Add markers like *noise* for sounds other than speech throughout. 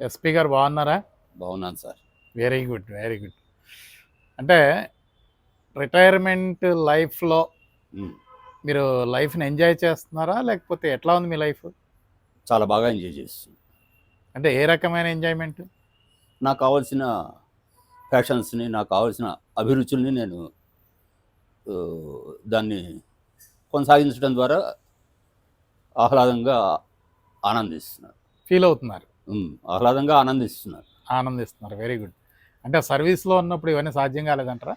SP గారు బాగున్నారా? బాగున్నాను sir. Very good very good. అంటే రిటైర్మెంట్ లైఫ్లో. మీరు లైఫ్ని ఎంజాయ్ చేస్తున్నారా? లేకపోతే ఎట్లా ఉంది మీ లైఫ్? చాలా బాగా ఎంజాయ్ చేస్తాను అంటే ఏ రకమైన ఎంజాయ్మెంట్? నాకు కావాల్సిన ఫ్యాషన్స్ని నాకు కావాల్సిన అభిరుచుల్ని నేను దాన్ని కొనసాగించడం ద్వారా ఆహ్లాదంగా ఆనందిస్తున్నాను. ఫీల్ అవుతున్నారు. ఆహ్లాదంగా ఆనందిస్తున్నాను ఆనందిస్తున్నారు. వెరీ గుడ్ అంటే సర్వీస్లో ఉన్నప్పుడు ఇవన్నీ సాధ్యం కాలేదంటారా?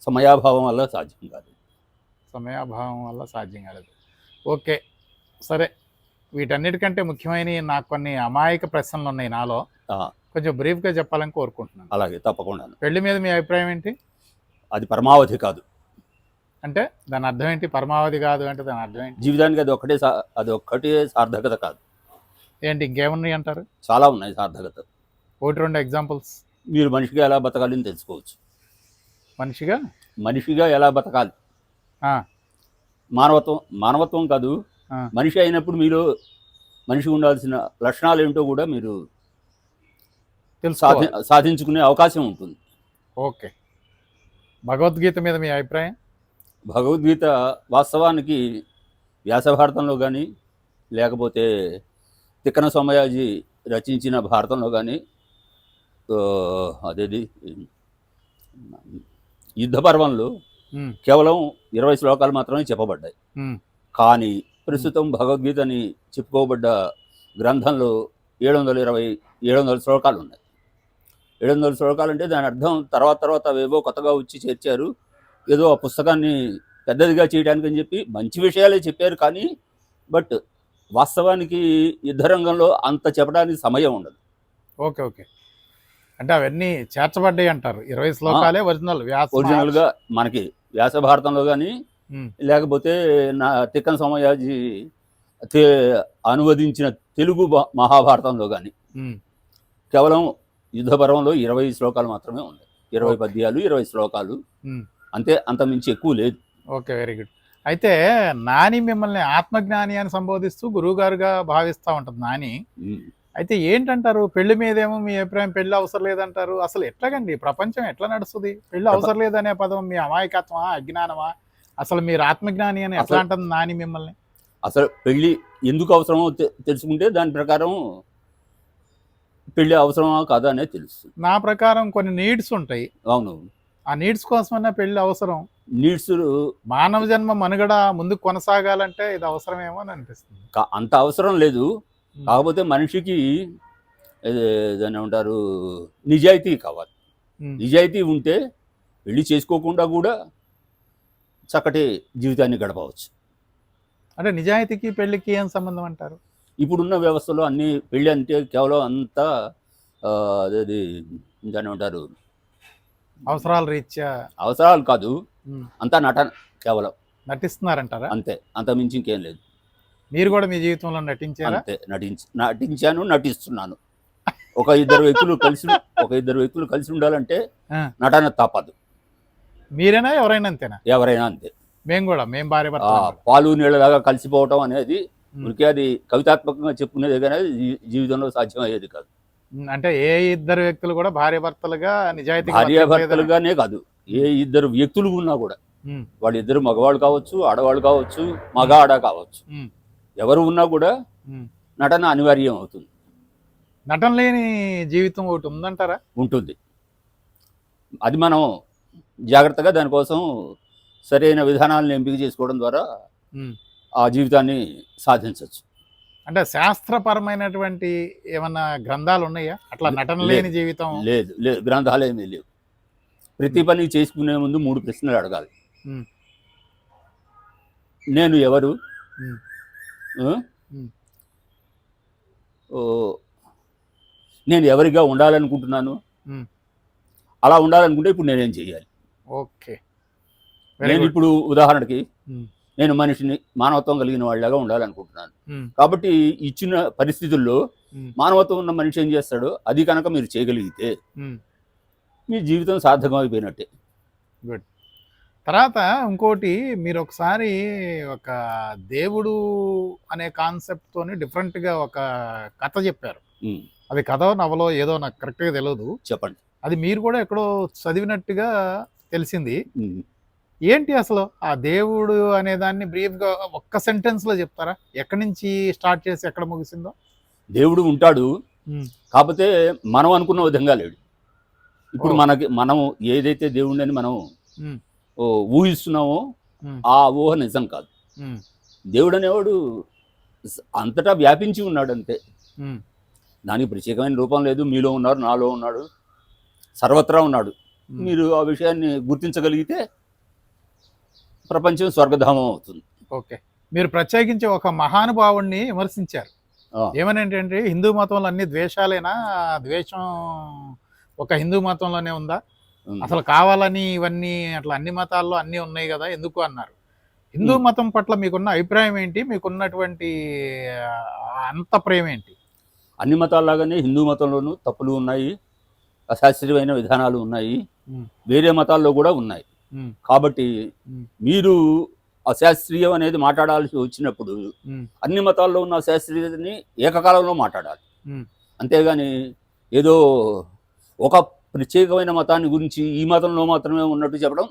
సమయాభావం వల్ల సాధ్యం కాదు. సమయాభావం వల్ల సాధ్యం కాలేదు. ఓకే. సరే. వీటన్నిటికంటే ముఖ్యమైన నాకు కొన్ని అమాయక ప్రశ్నలు ఉన్నాయి నాలో. కొంచెం బ్రీఫ్గా చెప్పాలని కోరుకుంటున్నాను. అలాగే తప్పకుండా. పెళ్ళి మీద మీ అభిప్రాయం ఏంటి? అది పరమావధి కాదు. అంటే దాని అర్థం ఏంటి? పరమావధి కాదు అంటే దాని అర్థం ఏంటి? జీవితానికి అది ఒక్కటే సా- అది ఒక్కటే సార్థకత కాదు. ఏంటి ఇంకేమున్నాయి అంటారు? చాలా ఉన్నాయి సార్థకత ఒకటి రెండు ఎగ్జాంపుల్స్. మీరు మనిషిగా ఎలా బతకాలి అని తెలుసుకోవచ్చు. మనిషిగా? మనిషిగా ఎలా బతకాలి? మానవత్వం మానవత్వం కాదు. మనిషి అయినప్పుడు మీరు మనిషి ఉండాల్సిన లక్షణాలు ఏమిటో కూడా మీరు సాధి సాధించుకునే అవకాశం ఉంటుంది. ఓకే. భగవద్గీత మీద మీ అభిప్రాయం? భగవద్గీత వాస్తవానికి వ్యాసభారతంలో కానీ లేకపోతే తిక్కన సోమయాజీ రచించిన భారతంలో కానీ అదేది? యుద్ధ పర్వంలో కేవలం ఇరవై శ్లోకాలు మాత్రమే చెప్పబడ్డాయి. కానీ ప్రస్తుతం భగవద్గీతని చెప్పుకోబడ్డ గ్రంథంలో ఏడు వందల ఇరవై ఏడు వందల శ్లోకాలు ఉన్నాయి. ఏడు వందల శ్లోకాలు అంటే దాని అర్థం తర్వాత తర్వాత అవేవో కొత్తగా వచ్చి చేర్చారు. ఏదో ఆ పుస్తకాన్ని పెద్దదిగా చేయడానికి అని చెప్పి మంచి విషయాలే చెప్పారు కానీ బట్ వాస్తవానికి యుద్ధ రంగంలో అంత చెప్పడానికి సమయం ఉండదు. Okay okay. అంటే అవన్నీ చేర్చబడ్డాయి అంటారు. ఇరవై శ్లోకాలే ఒరిజినల్ వ్యాస ఒరిజినల్గా మనకి వ్యాస భారతంలో కానీ లేకపోతే నా తిక్కన సమయాజీ అనువదించిన తెలుగు మహాభారతంలో కానీ కేవలం యుద్ధ పర్వంలో ఇరవై శ్లోకాలు మాత్రమే ఉన్నాయి. ఇరవై. పద్యాలు ఇరవై శ్లోకాలు. అంతే అంత మించి ఎక్కువ లేదు. Okay very good. అయితే నాని మిమ్మల్ని ఆత్మజ్ఞాని అని సంబోధిస్తూ గురువుగారుగా భావిస్తూ ఉంటుంది నాని. అయితే ఏంటంటారు? పెళ్ళి మీదేమో మీ అభిప్రాయం పెళ్ళి అవసరం లేదంటారు? అసలు ఎట్లాగండి? ప్రపంచం ఎట్లా నడుస్తుంది? పెళ్ళి అవసరం లేదనే పదం మీ అమాయకత్వమా అజ్ఞానమా? అసలు మీరు ఆత్మజ్ఞాని అని ఎట్లా అంటుంది నాని మిమ్మల్ని? అసలు పెళ్ళి ఎందుకు అవసరమో తెలుసుకుంటే దాని ప్రకారం పెళ్ళి అవసరమా కాదా అనేది తెలుస్తుంది. నా ప్రకారం కొన్ని నీడ్స్ ఉంటాయి. అవును ఆ నీడ్స్ కోసమైనా పెళ్ళి అవసరం. నీడ్స్ మానవ జన్మ మనుగడ ముందుకు కొనసాగాలంటే ఇది అవసరమేమో అని అనిపిస్తుంది. అంత అవసరం లేదు. కాకపోతే మనిషికి దాన్ని ఏమంటారు నిజాయితీ కావాలి. నిజాయితీ ఉంటే పెళ్ళి చేసుకోకుండా కూడా చక్కటి జీవితాన్ని గడపవచ్చు. అంటే నిజాయితీకి పెళ్ళికి ఏం సంబంధం అంటారు? ఇప్పుడున్న వ్యవస్థలో అన్ని పెళ్ళి అంటే కేవలం అంతా ఆ, అదేది దాన్ని ఏమంటారు అవసరాల రీత్యా అవసరాలు కాదు. అంతా నటన కేవలం. నటిస్తున్నారంటారా? అంతే. అంత మించి ఇంకేం లేదు. మీరు కూడా మీ జీవితంలో నటించారా? అంతే. నటించి నటించాను నటిస్తున్నాను. ఒక ఇద్దరు వ్యక్తులు కలిసి ఒక ఇద్దరు వ్యక్తులు కలిసి ఉండాలంటే. నటన తప్పదు. మీరేనా ఎవరైనా అంతేనా? ఎవరైనా అంతే. మేము కూడా మేము భార్య పాలు నీళ్ళలాగా కలిసిపోవటం అనేది. ఉనికి అది కవితాత్మకంగా చెప్పుకునేది కానీ జీవితంలో సాధ్యం అయ్యేది కాదు. అంటే ఏ ఇద్దరు వ్యక్తులు కూడా భార్య భర్తలుగా నిజాయితీ భార్యాభర్తలుగానే కాదు. ఏ ఇద్దరు వ్యక్తులు ఉన్నా కూడా. వాళ్ళిద్దరు మగవాళ్ళు కావచ్చు ఆడవాళ్ళు కావచ్చు మగ ఆడ కావచ్చు. ఎవరు ఉన్నా కూడా నటన అనివార్యం అవుతుంది. నటన లేని జీవితం ఒకటి ఉందంటారా? ఉంటుంది. అది మనం జాగ్రత్తగా దానికోసం సరైన విధానాలను ఎంపిక చేసుకోవడం ద్వారా. ఆ జీవితాన్ని సాధించవచ్చు అంటే శాస్త్రపరమైనటువంటి ఏమన్నా గ్రంథాలు ఉన్నాయా? అట్లా నటన లేని జీవితం? లేదు లేదు గ్రంథాలు ఏమీ లేవు. ప్రతి పని చేసుకునే ముందు మూడు ప్రశ్నలు అడగాలి. నేను ఎవరు? నేను ఎవరిగా ఉండాలనుకుంటున్నాను. అలా ఉండాలనుకుంటే ఇప్పుడు నేనేం చేయాలి? ఓకే. నేను ఇప్పుడు ఉదాహరణకి. నేను మనిషిని మానవత్వం కలిగిన వాళ్ళగా ఉండాలనుకుంటున్నాను. కాబట్టి ఇచ్చిన పరిస్థితుల్లో. మానవత్వం ఉన్న మనిషి ఏం చేస్తాడో అది కనుక మీరు చేయగలిగితే. మీ జీవితం సార్థకం అయిపోయినట్టే గుడ్ తర్వాత ఇంకోటి మీరు ఒకసారి ఒక దేవుడు అనే కాన్సెప్ట్ తోని డిఫరెంట్గా ఒక కథ చెప్పారు. అది కథ నవలో ఏదో నాకు కరెక్ట్గా తెలియదు చెప్పండి అది మీరు కూడా ఎక్కడో చదివినట్టుగా తెలిసింది. ఏంటి అసలు? ఆ దేవుడు అనే దాన్ని బ్రీఫ్గా ఒక్క సెంటెన్స్లో చెప్తారా? ఎక్కడి నుంచి స్టార్ట్ చేసి ఎక్కడ ముగిసిందో? దేవుడు ఉంటాడు. కాకపోతే మనం అనుకున్న విధంగా లేడు. ఇప్పుడు. మనకి మనం ఏదైతే దేవుడిని అని మనం ఊహిస్తున్నామో ఆ ఊహ నిజం కాదు. దేవుడు అనేవాడు అంతటా వ్యాపించి ఉన్నాడు అంతే దానికి ప్రత్యేకమైన రూపం లేదు. మీలో ఉన్నారు నాలో ఉన్నాడు. సర్వత్రా ఉన్నాడు. మీరు ఆ విషయాన్ని గుర్తించగలిగితే ప్రపంచం స్వర్గధామం అవుతుంది ఓకే. మీరు ప్రత్యేకించి ఒక మహానుభావుణ్ణి విమర్శించారు. ఆ. ఏమని ఏంటంటే హిందూ మతంలో అన్ని ద్వేషాలేనా? ద్వేషం ఒక హిందూ మతంలోనే ఉందా. అసలు కావాలని ఇవన్నీ అట్లా అన్ని మతాల్లో అన్నీ ఉన్నాయి కదా ఎందుకు అన్నారు? హిందూ. మతం పట్ల మీకున్న అభిప్రాయం ఏంటి? మీకున్నటువంటి అంత ప్రేమ ఏంటి? అన్ని మతాల్లాగానే హిందూ మతంలోనూ తప్పులు ఉన్నాయి అశాస్త్రీయమైన విధానాలు ఉన్నాయి. వేరే మతాల్లో కూడా ఉన్నాయి. కాబట్టి. మీరు అశాస్త్రీయం అనేది మాట్లాడాల్సి వచ్చినప్పుడు అన్ని మతాల్లో ఉన్న అశాస్త్రీయతని ఏకకాలంలో మాట్లాడాలి. అంతేగాని ఏదో ఒక ప్రత్యేకమైన మతాన్ని గురించి ఈ మతంలో మాత్రమే ఉన్నట్టు చెప్పడం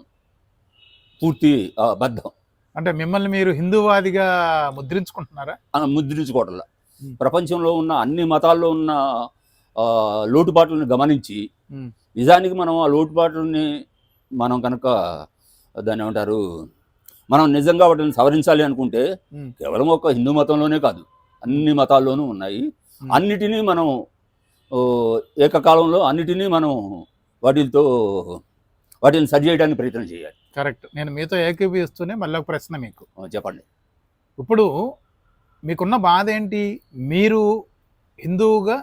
పూర్తి అబద్ధం అంటే మిమ్మల్ని మీరు హిందూవాదిగా ముద్రించుకుంటున్నారా? ముద్రించుకోవడంలా ఉమ్. ప్రపంచంలో ఉన్న అన్ని మతాల్లో ఉన్న లోటుపాట్లను గమనించి నిజానికి మనం ఆ లోటుపాట్లని మనం కనుక దాన్ని ఏమంటారు మనం నిజంగా వాటిని సవరించాలి అనుకుంటే కేవలం ఒక హిందూ మతంలోనే కాదు అన్ని మతాల్లోనూ ఉన్నాయి. అన్నిటినీ మనం ఏకకాలంలో అన్నిటినీ మనం వాటితో వాటిని సరి చేయడానికి ప్రయత్నం చేయాలి. కరెక్ట్. నేను మీతో ఏకీభవిస్తూనే మళ్ళీ ఒక ప్రశ్న మీకు. చెప్పండి. ఇప్పుడు మీకున్న బాధ ఏంటి? మీరు హిందువుగా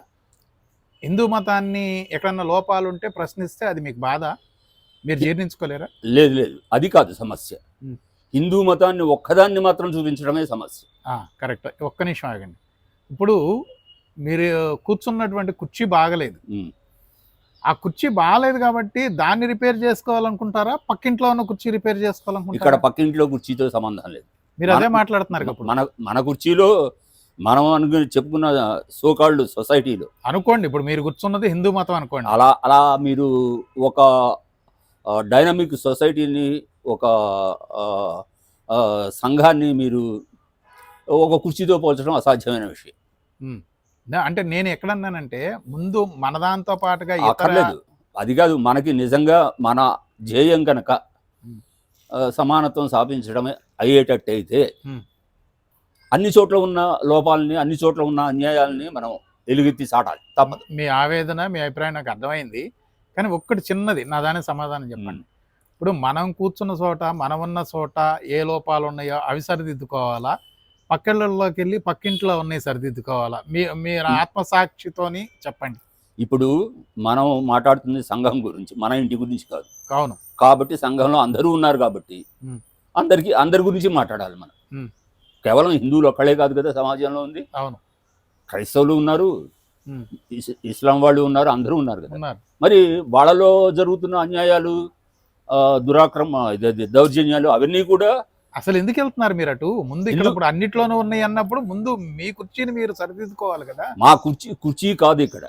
హిందూ మతాన్ని ఎక్కడన్నా లోపాలు ఉంటే ప్రశ్నిస్తే అది మీకు బాధ? మీరు జీర్ణించుకోలేరా? లేదు లేదు. అది కాదు సమస్య. హిందూ మతాన్ని ఒక్కదాన్ని మాత్రం చూపించడమే సమస్య. కరెక్ట్. ఒక్క నిమిషం ఆగండి. ఇప్పుడు మీరు కూర్చున్నటువంటి కుర్చీ బాగలేదు. ఆ కుర్చీ బాగలేదు కాబట్టి దాన్ని రిపేర్ చేసుకోవాలనుకుంటారా? పక్కింట్లో ఉన్న కుర్చీ రిపేర్ ఇక్కడ చేసుకోవాలనుకుంటారా పక్కింట్లో కుర్చీతో సంబంధం లేదు. మీరు అదే మాట్లాడుతున్నారు మన మన కుర్చీలో మనం అనుకుని చెప్పుకున్న సోకాళ్ళు సొసైటీలో. అనుకోండి ఇప్పుడు మీరు కూర్చున్నది హిందూ మతం అనుకోండి. అలా అలా మీరు ఒక డైనమిక్ సొసైటీని ఒక సంఘాన్ని మీరు ఒక కుర్చీతో పోల్చడం అసాధ్యమైన విషయం. అంటే నేను ఎక్కడన్నానంటే ముందు మన దాంతో పాటుగా అక్కర్లేదు. అది కాదు మనకి నిజంగా మన ధ్యేయం కనుక సమానత్వం స్థాపించడమే అయ్యేటట్టయితే. అన్ని చోట్ల ఉన్న లోపాలని అన్ని చోట్ల ఉన్న అన్యాయాలని మనం ఎలుగెత్తి చాటాలి తప్పదు. మీ ఆవేదన మీ అభిప్రాయం నాకు అర్థమైంది. కానీ ఒక్కటి చిన్నది నా దానికి సమాధానం చెప్పండి. ఇప్పుడు మనం కూర్చున్న చోట మనం ఉన్న చోట ఏ లోపాలు ఉన్నాయో అవి సరిదిద్దుకోవాలా పక్కిళ్ళలోకి వెళ్ళి పక్కింట్లో ఉన్నాయి సరిదిద్దుకోవాలా మీ మీరు. ఆత్మసాక్షితోని చెప్పండి ఇప్పుడు మనం మాట్లాడుతుంది సంఘం గురించి మన ఇంటి గురించి కాదు అవును కాబట్టి సంఘంలో అందరూ ఉన్నారు కాబట్టి. అందరికి అందరి గురించి మాట్లాడాలి మనం. కేవలం హిందువులు ఒక్కళ్ళే కాదు కదా సమాజంలో ఉంది అవును క్రైస్తవులు ఉన్నారు ఇస్లాం వాళ్ళు ఉన్నారు అందరూ ఉన్నారు కదా. మరి వాళ్ళలో జరుగుతున్న అన్యాయాలు దురాక్రమ దౌర్జన్యాలు అవన్నీ కూడా అసలు ఎందుకు వెళ్తున్నారు మీరు అటు? ముందు? ఇప్పుడు అన్నిట్లోనూ ఉన్నాయి అన్నప్పుడు ముందు మీ కుర్చీని మీరు సరిదిద్దుకోవాలి కదా. మా కుర్చీ కుర్చీ కాదు ఇక్కడ.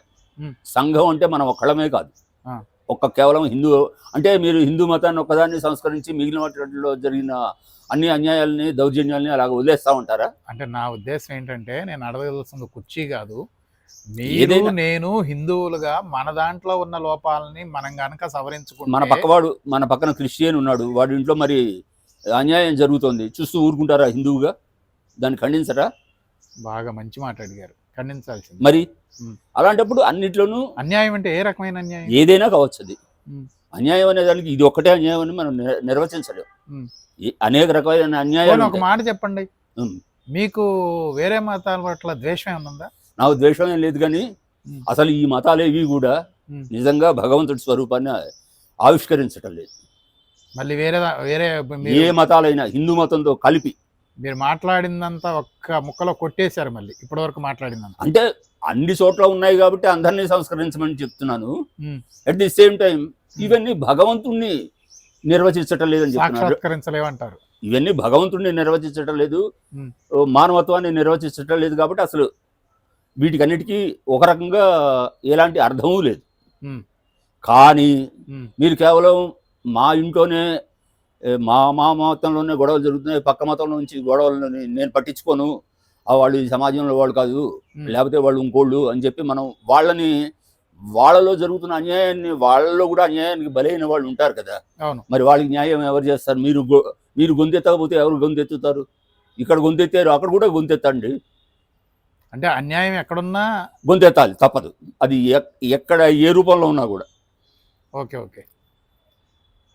సంఘం అంటే మనం ఒక్కడమే కాదు. ఒక్క కేవలం హిందూ అంటే మీరు హిందూ మతాన్ని ఒక్కదాన్ని సంస్కరించి మిగిలిన వాటిలో జరిగిన అన్ని అన్యాయాలని దౌర్జన్యాలని అలాగ వదిలేస్తా ఉంటారా? అంటే నా ఉద్దేశం ఏంటంటే నేను అడగవలసింది కుర్చీ కాదు. మీరు నేను హిందువులుగా మన దాంట్లో ఉన్న లోపాలని మనం గనక మన సవరించుకుంటే పక్కవాడు మన పక్కన క్రిస్టియన్ ఉన్నాడు వాడి ఇంట్లో మరి అన్యాయం జరుగుతోంది చూస్తూ ఊరుకుంటారా హిందువుగా దాన్ని ఖండించరా బాగా మంచి మాట అడిగారు ఖండించాల్సింది మరి. అలాంటప్పుడు అన్నిట్లోనూ అన్యాయం అంటే ఏ రకమైన అన్యాయం ఏదైనా కావచ్చు అది. అన్యాయం అనే దానికి ఇది ఒక్కటే అన్యాయం అని మనం నిర్- నిర్వచించలేం ఉమ్. ఈ అనేక రకమైన అన్యాయాలు ఒక. మాట చెప్పండి. మీకు వేరే మతాల పట్ల ద్వేషం ఏమైనా ఉందా నాకు ద్వేషం ఏం లేదు కానీ. అసలు ఈ మతాలేవి కూడా ఉమ్. నిజంగా భగవంతుడి స్వరూపాన్ని ఆవిష్కరించటం లేదు. మళ్ళీ వేరే వేరే ఏ మతాలైనా హిందూ మతంతో కలిపి. మీరు మాట్లాడిందంతా ఒక్క ముక్కలో కొట్టేశారు మళ్ళీ ఇప్పటి వరకు మాట్లాడిందంతా అంటే అన్ని చోట్ల ఉన్నాయి కాబట్టి అందరినీ సంస్కరించమని చెప్తున్నాను. అట్ ది సేమ్ టైం ఇవన్నీ భగవంతుణ్ణి నిర్వచించటం లేదని చెప్తున్నారు సాక్షాత్కరించలేమంటారు ఇవన్నీ భగవంతుణ్ణి నిర్వచించటం లేదు. మానవత్వాన్ని నిర్వచించటం లేదు కాబట్టి అసలు వీటికన్నిటికీ ఒక రకంగా ఎలాంటి అర్థమూ లేదు. కానీ మీరు కేవలం మా ఇంట్లోనే మా మా మతంలోనే గొడవలు జరుగుతున్నాయి పక్క మతంలో నుంచి గొడవలని నేను పట్టించుకోను. ఆ వాళ్ళు ఈ సమాజంలో వాళ్ళు కాదు. లేకపోతే వాళ్ళు ఇంకోళ్ళు అని చెప్పి మనం వాళ్ళని వాళ్ళలో జరుగుతున్న అన్యాయాన్ని వాళ్ళలో కూడా అన్యాయానికి బలైన వాళ్ళు ఉంటారు కదా. మరి వాళ్ళకి న్యాయం ఎవరు చేస్తారు? మీరు మీరు గొంతెత్తకపోతే ఎవరు గొంతెత్తుతారు? ఇక్కడ గొంతెత్తారు అక్కడ కూడా గొంతెత్తండి. అంటే అన్యాయం ఎక్కడున్నా గొంతెత్తాలి తప్పదు. అది ఎక్- ఎక్కడ ఏ రూపంలో ఉన్నా కూడా. Okay okay.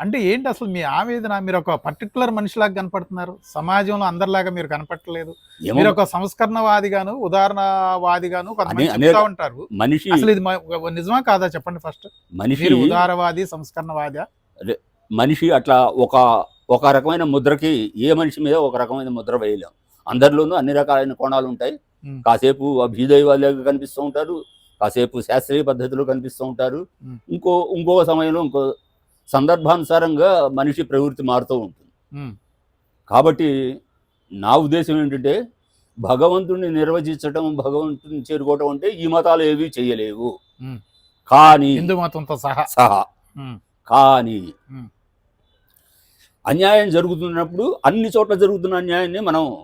అంటే ఏంటి అసలు మీ ఆవేదన? మీరు ఒక పర్టికులర్ మనిషిలాగా కనపడుతున్నారు. సమాజంలో అందరిలాగా మీరు కనపడట్లేదు. మీరు ఒక సంస్కరణవాదిగాను ఉదాహరణవాదిగాను చెప్తా ఉంటారు. మనిషి అసలు ఇది నిజమా కాదా చెప్పండి ఫస్ట్? మనిషి ఉదారవాది సంస్కరణవాది? మనిషి అట్లా ఒక ఒక రకమైన ముద్రకి ఏ మనిషి మీద ఒక రకమైన ముద్ర వేయలేం. అందరిలోనూ అన్ని రకాలైన కోణాలు ఉంటాయి. కాసేపు అభ్యుదయవాదిగా కనిపిస్తూ ఉంటారు కాసేపు శాస్త్రీయ పద్ధతిలో కనిపిస్తూ ఉంటారు. ఇంకో ఇంకో సమయంలో ఇంకో సందర్భానుసారంగా మనిషి ప్రవృత్తి మారుతూ ఉంటుంది. కాబట్టి నా ఉద్దేశం ఏంటంటే భగవంతుడిని నిర్వచించటం భగవంతుని చేరుకోవటం అంటే ఈ మతాలు ఏవి చేయలేవు. కానీ హిందూ మతంతో సహా. సహా. కానీ. అన్యాయం జరుగుతున్నప్పుడు అన్ని చోట్ల జరుగుతున్న అన్యాయాన్ని మనం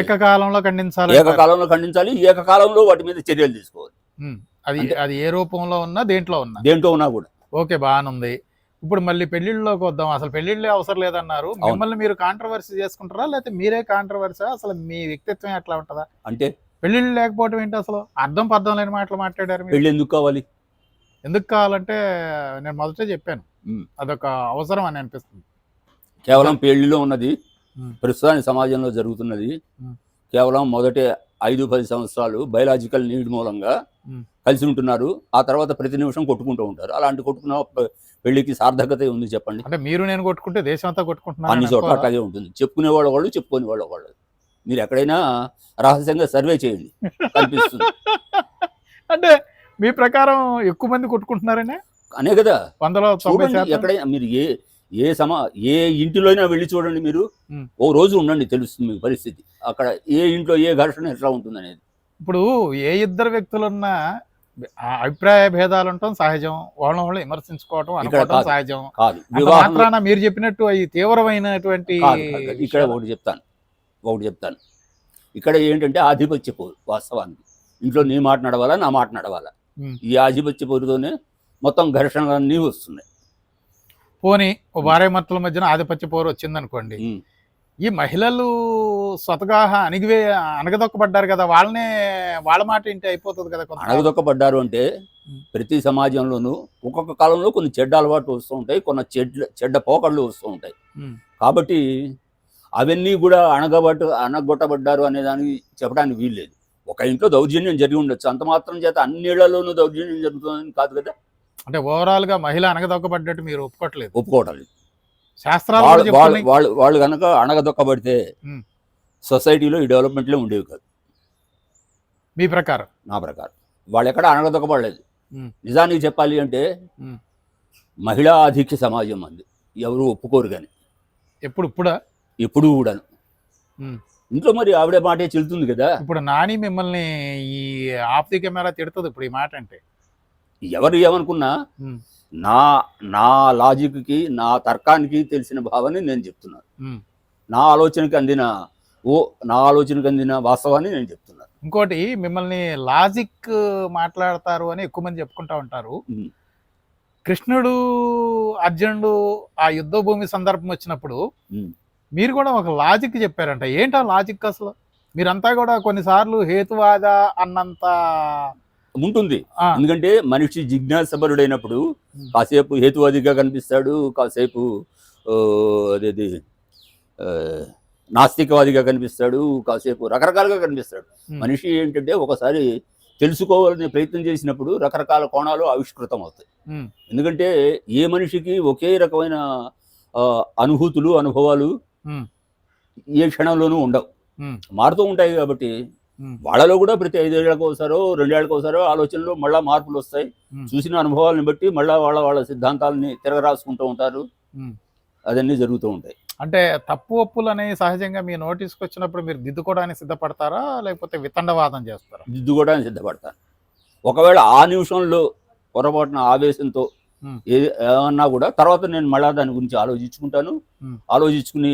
ఏకకాలంలో ఖండించాలి ఏకకాలంలో ఖండించాలి ఏకకాలంలో వాటి మీద చర్యలు తీసుకోవాలి. అది అది ఏ రూపంలో ఉన్నా దేంట్లో ఉన్నా. దేంట్లో ఉన్నా కూడా. ఓకే బాగానుంది ఇప్పుడు మళ్ళీ పెళ్ళిళ్ళలోకి వద్దాం. అసలు పెళ్ళిళ్ళే అవసరం లేదన్నారు. మిమ్మల్ని మీరు కాంట్రవర్సీ చేసుకుంటారా? లేకపోతే మీరే కాంట్రవర్సీ అసలు మీ వ్యక్తిత్వం ఎట్లా ఉంటుందా? అంటే? పెళ్ళిళ్ళు లేకపోవడం ఏంటి అసలు? అర్థం పర్థం లేని మాటలు మాట్లాడారు పెళ్ళి ఎందుకు కావాలి? ఎందుకు కావాలంటే నేను మొదటే చెప్పాను. అదొక అవసరం అని అనిపిస్తుంది. కేవలం పెళ్ళిలో ఉన్నది. ప్రస్తుతానికి సమాజంలో జరుగుతున్నది. కేవలం మొదటి ఐదు పది సంవత్సరాలు బయలాజికల్ నీడ్ మూలంగా. కలిసి ఉంటున్నారు. ఆ తర్వాత ప్రతి నిమిషం కొట్టుకుంటూ ఉంటారు. అలాంటి కొట్టుకున్న పెళ్ళికి సార్థకత ఉంది చెప్పండి? అంటే మీరు నేను కొట్టుకుంటే దేశం అంతా కొట్టుకుంటున్నారు అన్ని చోట్ల అట్లాగే ఉంటుంది. చెప్పుకునే వాళ్ళు వాళ్ళు చెప్పుకునే వాళ్ళు వాళ్ళు మీరు ఎక్కడైనా రహస్యంగా సర్వే చేయండి. కనిపిస్తుంది. *laughs* అంటే మీ ప్రకారం ఎక్కువ మంది కొట్టుకుంటున్నారనే? అనే కదా. వందలో ఎక్కడైనా మీరు ఏ ఏ సమా ఏ ఇంటిలో అయినా వెళ్ళి చూడండి మీరు. ఓ రోజు ఉండండి తెలుస్తుంది మీకు పరిస్థితి. అక్కడ ఏ ఇంట్లో ఏ ఘర్షణ ఎట్లా ఉంటుంది అనేది ఇప్పుడు ఏ ఇద్దరు వ్యక్తులున్నా అభిప్రాయ భేదాలు ఉండటం సహజం. వాళ్ళ వాళ్ళు విమర్శించుకోవటం అనుకోవటం. సహజం. కాదు. మాత్రాన మీరు చెప్పినట్టు అవి తీవ్రమైనటువంటి. ఇక్కడ ఒకటి చెప్తాను. ఒకటి చెప్తాను. ఇక్కడ ఏంటంటే ఆధిపత్య పోరు వాస్తవానికి. ఇంట్లో నీ మాట నడవాలా నా మాట నడవాలా. ఈ ఆధిపత్య పోరుతోనే మొత్తం ఘర్షణలన్నీ వస్తున్నాయి. పోనీ ఓ భర్తల మధ్యన ఆధిపత్య పోరు వచ్చిందనుకోండి. ఈ మహిళలు స్వతగా అణిగివే అనగదొక్కబడ్డారు కదా వాళ్ళనే వాళ్ళ మాట ఇంటి అయిపోతుంది కదా అణగదొక్కబడ్డారు అంటే. ప్రతి సమాజంలోనూ ఒక్కొక్క కాలంలో కొన్ని చెడ్డ అలవాట్లు వస్తూ ఉంటాయి కొన్ని చెడ్డ చెడ్డ పోకళ్ళు వస్తూ ఉంటాయి. కాబట్టి అవన్నీ కూడా అణగబట్టు అణగొట్టబడ్డారు అనే దానికి చెప్పడానికి వీల్లేదు ఒక ఇంట్లో దౌర్జన్యం జరిగి ఉండొచ్చు అంత మాత్రం చేత అన్ని ఇళ్ళలోనూ దౌర్జన్యం జరుగుతుందని కాదు కదా అంటే ఓవరాల్గా మహిళ అనగదొక్కబడ్డట్టు మీరు ఒప్పుకోవట్లేదు. ఒప్పుకోవటం లేదు. శాస్త్రాలు వాళ్ళు వాళ్ళు కనుక అణగదొక్కబడితే. సొసైటీలో ఈ డెవలప్మెంట్లే ఉండేవి కాదు. మీ ప్రకారం? నా ప్రకారం. వాళ్ళు ఎక్కడ అణగదొక్కబడలేదు. ఉమ్. నిజానికి చెప్పాలి అంటే. మహిళా ఆధిక్య సమాజం అంది. ఎవరు ఒప్పుకోరు కానీ. ఎప్పుడు ఇప్పుడా? ఎప్పుడూ కూడాను. ఇంట్లో మరి ఆవిడ మాటే చెల్లుతుంది కదా. ఇప్పుడు నాని మిమ్మల్ని ఈ ఆఫ్ ది కెమెరా తిడుతుంది ఇప్పుడు ఈ మాట అంటే. ఎవరు ఏమనుకున్నా. నా నా లాజిక్కి నా తర్కానికి తెలిసిన భావాన్ని నేను చెప్తున్నాను. నా ఆలోచనకి అందిన ఓ నా ఆలోచనకి అందిన వాస్తవాన్ని నేను చెప్తున్నాను ఇంకోటి మిమ్మల్ని లాజిక్ మాట్లాడతారు అని ఎక్కువ మంది చెప్పుకుంటా ఉంటారు. కృష్ణుడు అర్జునుడు ఆ యుద్ధ భూమి సందర్భం వచ్చినప్పుడు. మీరు కూడా ఒక లాజిక్ చెప్పారంట ఏంటా లాజిక్ అసలు మీరంతా కూడా కొన్నిసార్లు హేతువాద అన్నంత ఉంటుంది. ఎందుకంటే మనిషి జిజ్ఞాసపరుడైనప్పుడు. కాసేపు హేతువాదిగా కనిపిస్తాడు కాసేపు అదేది నాస్తికవాదిగా కనిపిస్తాడు కాసేపు రకరకాలుగా కనిపిస్తాడు. మనిషి ఏంటంటే ఒకసారి తెలుసుకోవాలనే ప్రయత్నం చేసినప్పుడు రకరకాల కోణాలు ఆవిష్కృతం అవుతాయి ఎందుకంటే ఏ మనిషికి ఒకే రకమైన అనుభూతులు అనుభవాలు ఏ క్షణంలోనూ ఉండవు. మారుతూ ఉంటాయి కాబట్టి వాళ్ళలో కూడా ప్రతి ఐదేళ్ళకు ఒకసారో రెండేళ్ళకు ఒకసారో ఆలోచనలో మళ్ళా మార్పులు వస్తాయి ఉమ్. చూసిన అనుభవాలను బట్టి మళ్ళా వాళ్ళ వాళ్ళ సిద్ధాంతాలని తిరగరాసుకుంటూ ఉంటారు ఉమ్. అదన్నీ జరుగుతూ ఉంటాయి అంటే తప్పు ఒప్పులు అనేవి సహజంగా మీ నోటీస్కి వచ్చినప్పుడు మీరు దిద్దుకోవడానికి సిద్ధపడతారా లేకపోతే వితండవాదం చేస్తారా దిద్దుకోవడానికి సిద్ధపడతాను ఒకవేళ ఆ నిమిషంలో పొరపాటున ఆవేశంతో Hmm. ఏమన్నా కూడా తర్వాత నేను మళ్ళా దాని గురించి ఆలోచించుకుంటాను Hmm. ఆలోచించుకుని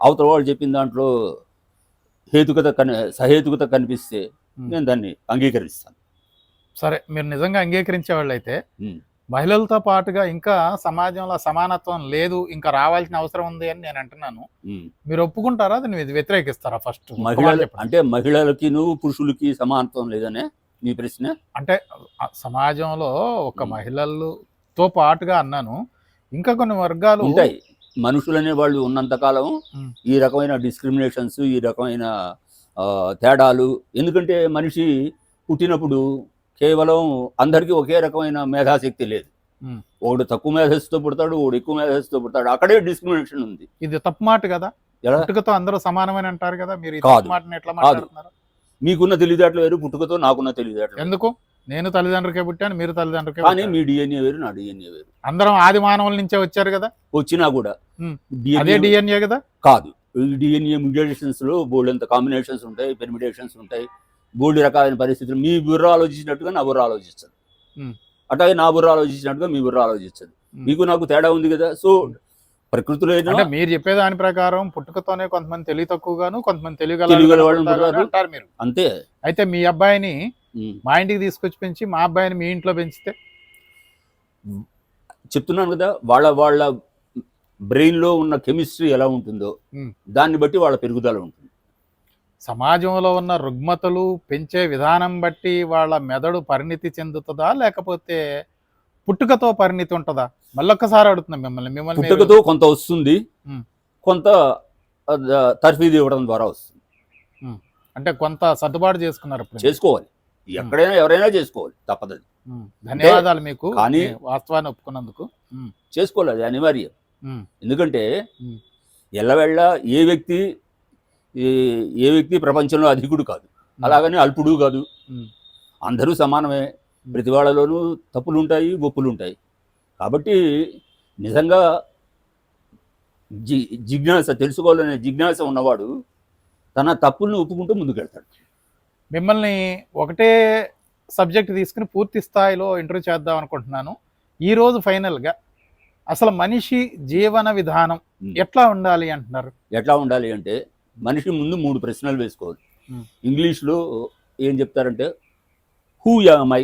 అవతల వాళ్ళు చెప్పిన దాంట్లో హేతుకత కని సహేతుకత కనిపిస్తే. నేను దాన్ని అంగీకరిస్తాను సరే మీరు నిజంగా అంగీకరించే వాళ్ళైతే. మహిళలతో పాటుగా ఇంకా సమాజంలో సమానత్వం లేదు ఇంకా రావాల్సిన అవసరం ఉంది అని నేను అంటున్నాను. మీరు ఒప్పుకుంటారా దాన్ని వ్యతిరేకిస్తారా ఫస్ట్ మహిళలు అంటే మహిళలకి నువ్వు పురుషులకి సమానత్వం లేదనే మీ ప్రశ్న అంటే సమాజంలో ఒక. మహిళలతో పాటుగా అన్నాను ఇంకా కొన్ని వర్గాలు ఉంటాయి మనుషులు అనే వాళ్ళు ఉన్నంతకాలం. ఈ రకమైన డిస్క్రిమినేషన్స్ ఈ రకమైన ఆ, తేడాలు. ఎందుకంటే మనిషి పుట్టినప్పుడు కేవలం అందరికీ ఒకే రకమైన మేధాశక్తి లేదు. ఒకడు తక్కువ మేధస్సుతో పుడతాడు ఒకడు ఎక్కువ మేధస్సుతో పుడతాడు. అక్కడే డిస్క్రిమినేషన్ ఉంది. ఇది తప్పు మాట కదా? పుట్టుకతో అందరూ సమానమని అంటారు కదా? మీరు కాదు. మీకున్న తెలివితేటలు వేరు పుట్టుకతో నాకున్న తెలివితేటలు. ఎందుకు? నేను తల్లిదండ్రులకే పుట్టాను మీరు తల్లిదండ్రులకే కానీ. మీ డిఎన్ఏ వేరు నా డిఎన్ఏ వేరు. అందరం ఆది మానవుల నుంచే వచ్చారు కదా? వచ్చినా కూడా. అదే డిఎన్ఏ కదా? కాదు. డిఎన్ఏ మ్యూటేషన్స్లో బోల్డ్ అంత కాంబినేషన్స్ ఉంటాయి పెర్మిటేషన్స్ ఉంటాయి బోల్డ్ రకాలైన పరిస్థితులు. మీ బుర్ర ఆలోచించినట్టుగా నా బుర్ర ఆలోచిస్తుంది Hmm. అట్లాగే నా బుర్ర ఆలోచించినట్టుగా మీ బుర్ర ఆలోచిస్తుంది Hmm. మీకు నాకు తేడా ఉంది కదా? సో ప్రకృతిలో అంటే మీరు చెప్పే దాని ప్రకారం పుట్టుకతోనే కొంతమంది తెలివి తక్కువగాను కొంతమంది తెలియగల. అంటారు మీరు. అంతే. అయితే మీ అబ్బాయిని. మా ఇంటికి తీసుకొచ్చి పెంచి మా అబ్బాయిని మీ ఇంట్లో పెంచితే చెప్తున్నాను కదా వాళ్ళ వాళ్ళ బ్రెయిన్లో ఉన్న కెమిస్ట్రీ ఎలా ఉంటుందో. దాన్ని బట్టి వాళ్ళ పెరుగుదల ఉంటుంది సమాజంలో ఉన్న రుగ్మతలు పెంచే విధానం బట్టి వాళ్ళ మెదడు పరిణితి చెందుతుందా లేకపోతే పుట్టుకతో పరిణితి ఉంటుందా మళ్ళొక్కసారి అడుగుతున్నా మిమ్మల్ని మిమ్మల్ని పుట్టుకతో కొంత వస్తుంది. కొంత తర్ఫీదు ఇవ్వడం ద్వారా వస్తుంది అంటే కొంత సర్దుబాటు చేసుకున్నారు చేసుకోవాలి ఎక్కడైనా ఎవరైనా చేసుకోవాలి తప్పదు. ధన్యవాదాలు మీకు. కానీ- వాస్తవాన్ని ఒప్పుకున్నందుకు. అది అనివార్యం. ఎందుకంటే. ఎల్లవెళ్ళ ఏ వ్యక్తి ఏ- వ్యక్తి ప్రపంచంలో అధికుడు కాదు. అలాగని అల్పుడు కాదు. అందరూ సమానమే. ప్రతి వాళ్ళలోనూ తప్పులు ఉంటాయి ఒప్పులు ఉంటాయి కాబట్టి నిజంగా జి జిజ్ఞాస తెలుసుకోవాలనే జిజ్ఞాస ఉన్నవాడు తన తప్పుల్ని ఒప్పుకుంటూ ముందుకెళ్తాడు. మిమ్మల్ని ఒకటే సబ్జెక్ట్ తీసుకుని పూర్తి స్థాయిలో ఇంటర్వ్యూ చేద్దాం అనుకుంటున్నాను ఈ రోజు ఫైనల్గా అసలు మనిషి జీవన విధానం. ఎట్లా ఉండాలి అంటున్నారు ఎట్లా ఉండాలి అంటే మనిషి ముందు మూడు ప్రశ్నలు వేసుకోవాలి. ఇంగ్లీష్లో ఏం చెప్తారంటే who am I.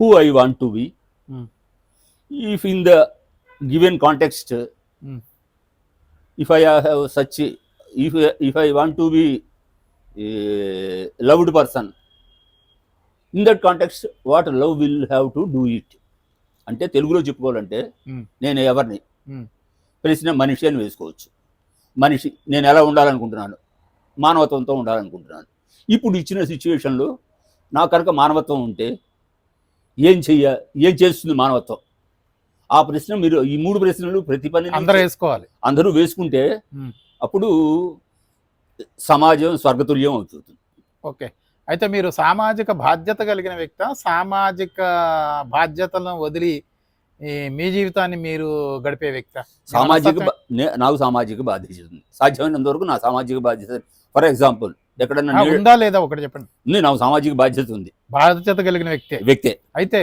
Who I want to be. If in the given context. If I have such if if I want to be loved person in that context what love will have to do it అంటే తెలుగులో చెప్పుకోవాలంటే Hmm. నేను ఎవరిని? Hmm. ప్రశ్న మనిషి అని వేసుకోవచ్చు. మనిషి నేను ఎలా ఉండాలనుకుంటున్నాను? మానవత్వంతో ఉండాలనుకుంటున్నాను. ఇప్పుడు ఇచ్చిన సిచ్యువేషన్లో నా కనుక మానవత్వం ఉంటే ఏం చెయ్య ఏం చేస్తుంది మానవత్వం? ఆ ప్రశ్న మీరు ఈ మూడు ప్రశ్నలు ప్రతి పని అందరూ వేసుకోవాలి. అందరూ వేసుకుంటే Hmm. అప్పుడు సమాజం స్వర్గతుల్యం అవుతుంది. ఓకే. అయితే మీరు సామాజిక బాధ్యత కలిగిన వ్యక్త సామాజిక బాధ్యతలను వదిలి మీ జీవితాన్ని మీరు గడిపే వ్యక్త. సామాజిక నాకు సామాజిక బాధ్యత సాధ్యమైనంత వరకు నా సామాజిక బాధ్యత ఫర్ ఎగ్జాంపుల్ ఎక్కడన్నా ఉందా లేదా ఒకటి చెప్పండి. నాకు సామాజిక బాధ్యత ఉంది. బాధ్యత కలిగిన వ్యక్తే. వ్యక్తే. అయితే.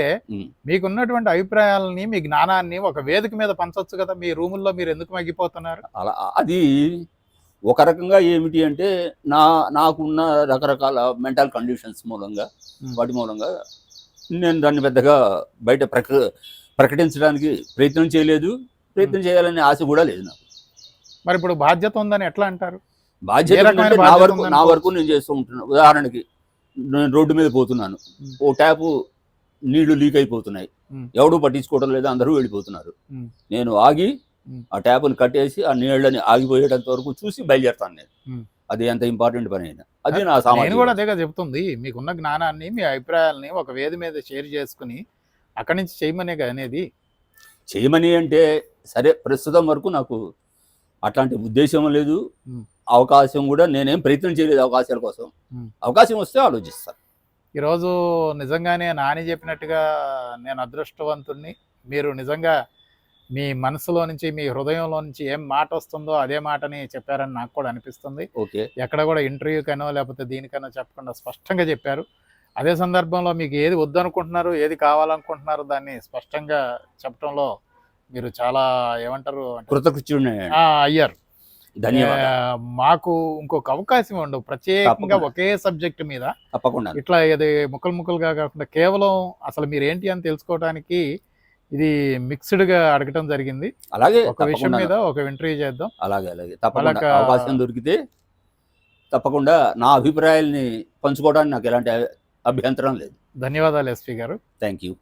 మీకున్నటువంటి అభిప్రాయాలని మీ జ్ఞానాన్ని ఒక వేదిక మీద పంచొచ్చు కదా మీ రూముల్లో మీరు ఎందుకు మగ్గిపోతున్నారు? అలా అది ఒక రకంగా ఏమిటి అంటే నా నాకున్న రకరకాల మెంటల్ కండిషన్స్ మూలంగా. వాటి మూలంగా నేను దాన్ని పెద్దగా బయట ప్రక ప్రకటించడానికి ప్రయత్నం చేయలేదు ప్రయత్నం చేయాలనే ఆశ కూడా లేదు నాకు మరి ఇప్పుడు బాధ్యత ఉందని ఎట్లా అంటారు బాధ్యత నా వరకు నా? వరకు నేను చేస్తూ ఉంటున్నాను ఉదాహరణకి నేను రోడ్డు మీద పోతున్నాను. ఓ ట్యాపు నీళ్ళు లీక్ అయిపోతున్నాయి. ఎవడు పట్టించుకోవడం లేదు అందరూ వెళ్ళిపోతున్నారు. నేను ఆగి. ఆ ట్యాప్ని కట్టేసి ఆ నీళ్ళని ఆగిపోయేటంత వరకు చూసి బయలుదేరుతాను నేను. అది ఎంత ఇంపార్టెంట్ పని అయినా. అది నా సామాజిక కూడా అదేగా చెప్తుంది. మీకున్న జ్ఞానాన్ని మీ అభిప్రాయాలని ఒక వేది మీద షేర్ చేసుకుని అక్కడి నుంచి చేయమనే కదా అనేది. చేయమని అంటే సరే ప్రస్తుతం వరకు నాకు అట్లాంటి ఉద్దేశం లేదు. అవకాశం కూడా నేనేం ప్రయత్నం చేయలేదు అవకాశాల కోసం. అవకాశం వస్తే ఆలోచిస్తాను ఈరోజు నిజంగానే నాని చెప్పినట్టుగా నేను అదృష్టవంతుణ్ణి. మీరు నిజంగా మీ మనసులో నుంచి మీ హృదయంలో నుంచి ఏం మాట వస్తుందో అదే మాటని చెప్పారని నాకు కూడా అనిపిస్తుంది. ఓకే. ఎక్కడ కూడా ఇంటర్వ్యూకనో లేకపోతే దీనికనో చెప్పకుండా స్పష్టంగా చెప్పారు. అదే సందర్భంలో మీకు ఏది వద్దనుకుంటున్నారు ఏది కావాలనుకుంటున్నారు దాన్ని స్పష్టంగా చెప్పడంలో మీరు చాలా ఏమంటారు అయ్యారు. మాకు ఇంకొక అవకాశం ఉండవు ప్రత్యేకంగా. ఒకే సబ్జెక్ట్ మీద తప్పకుండా. ఇట్లా ఇది ముక్కలు ముక్కలుగా కాకుండా కేవలం అసలు మీరు ఏంటి అని తెలుసుకోవడానికి ఇది మిక్స్డ్గా అడగటం జరిగింది. అలాగే ఒక విషయం మీద ఒక ఇంటర్వ్యూ చేద్దాం. అలాగే అలాగే. తప్పకుండా అవకాశం దొరికితే తప్పకుండా నా అభిప్రాయాల్ని పంచుకోవడానికి నాకు ఎలాంటి అభ్యంతరం లేదు. ధన్యవాదాలు ఎస్పీ గారు. Thank you